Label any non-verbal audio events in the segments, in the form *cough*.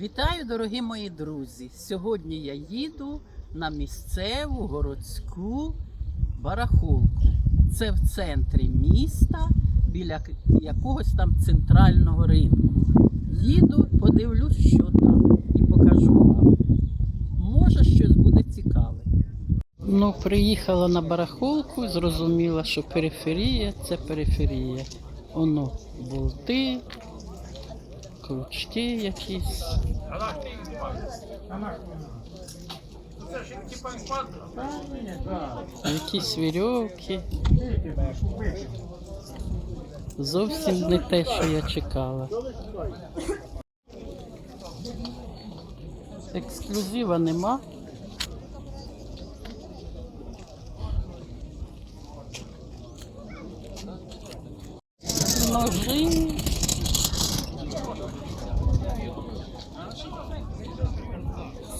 Вітаю, дорогі мої друзі! Сьогодні я їду на місцеву городську барахолку. Це в центрі міста, біля якогось там центрального ринку. Їду, подивлюсь, що там, і покажу вам. Може, щось буде цікаве. Ну, приїхала на барахолку, зрозуміла, що периферія це периферія. Оно болти, крючки якісь. Якісь вірьовки. Зовсім не те, що я чекала. Ексклюзива нема.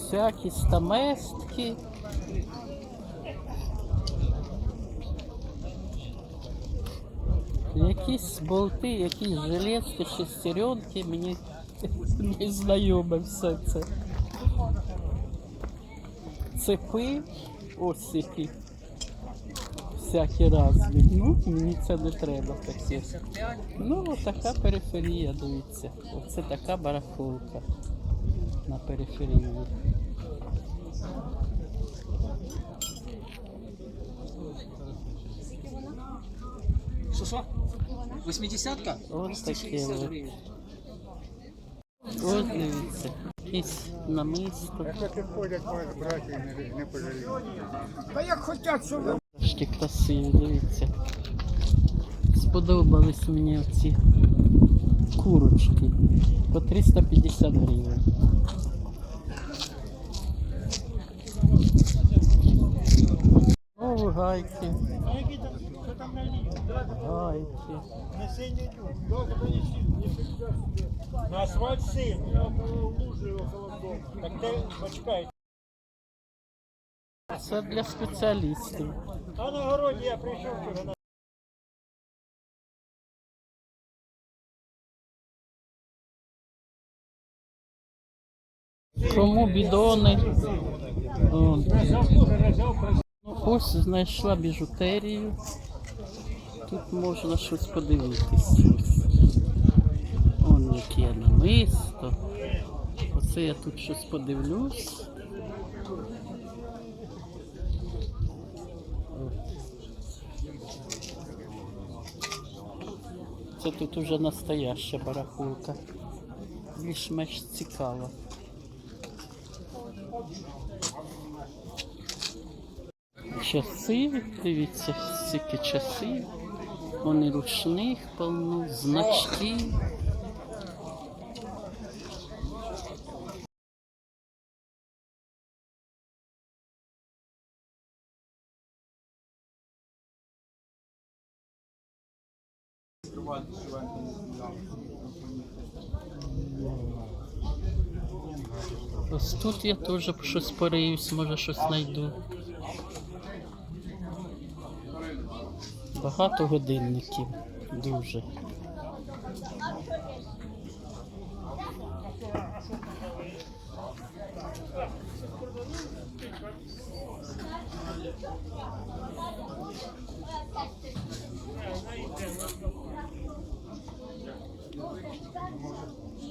Всякі стаместки. Якісь болти, якісь железки, шестеренки, мені *laughs* не знайоме все це. Цепи, ось які всякі різні. Ну, мені це не треба таке. Ну, така периферія, дивіться. Оце така барахолка периферії. Що що? Восьмидесятка? Ось таке 260 от. гривень. Ось дивіться. Якісь намисто. Як ходять мої браті, не, не пожаліють. Трошки красиві, дивіться. Сподобались мені оці курочки по 350 гривень. Гайки. Гайки. На асфальт синій. Так ти почекай. Це для спеціалістів. А на городі я прийшов вчора. на- Кому бідони? Ось знайшла біжутерію. Тут можна щось подивитись. Вон яке намисто. Оце я тут щось подивлюсь. Це тут уже настояща барахолка. Більш-менш цікава. Часи, дивіться, скільки часів. Вони ручних повно, значки. Ось тут я теж щось пориюсь, може щось знайду. Багато годинників. Дуже.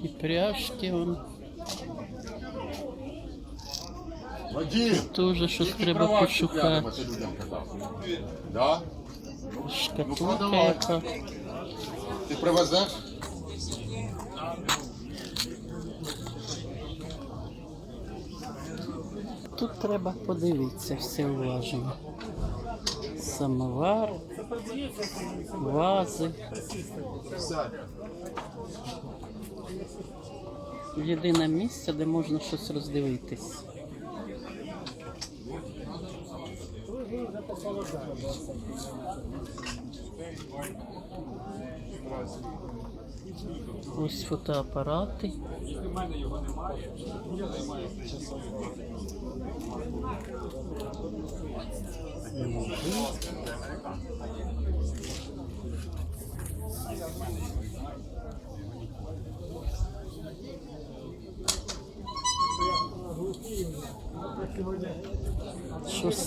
І пряжки вон. Теж щось треба пошукати. Да? Шкатулка яка. Ти привезеш? Тут треба подивитися все уважно. Самовар, вази. Єдине місце, де можна щось роздивитись. Ось фотоапарати. Якщо в мене його немає, я Що з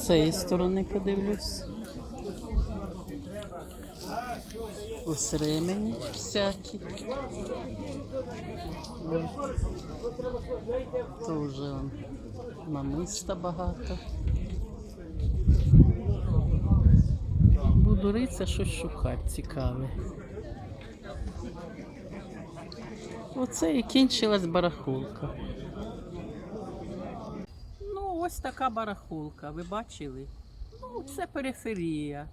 цієї сторони подивлюсь? Ось ремені всякі. Он, намиста багато. Буду ритися, щось шукати цікаве. Оце і кінчилась барахолка. Ось така барахолка, ви бачили? Ну, це периферія.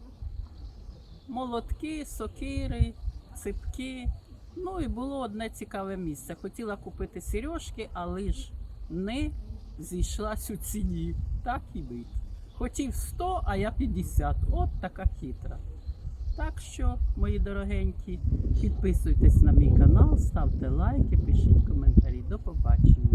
Молотки, сокири, ципки. Ну і було одне цікаве місце. Хотіла купити сережки, але ж не зійшлась у ціні. Так і бить. Хотів 100, а я 50. От така хитра. Так що, мої дорогенькі, підписуйтесь на мій канал, ставте лайки, пишіть коментарі. До побачення.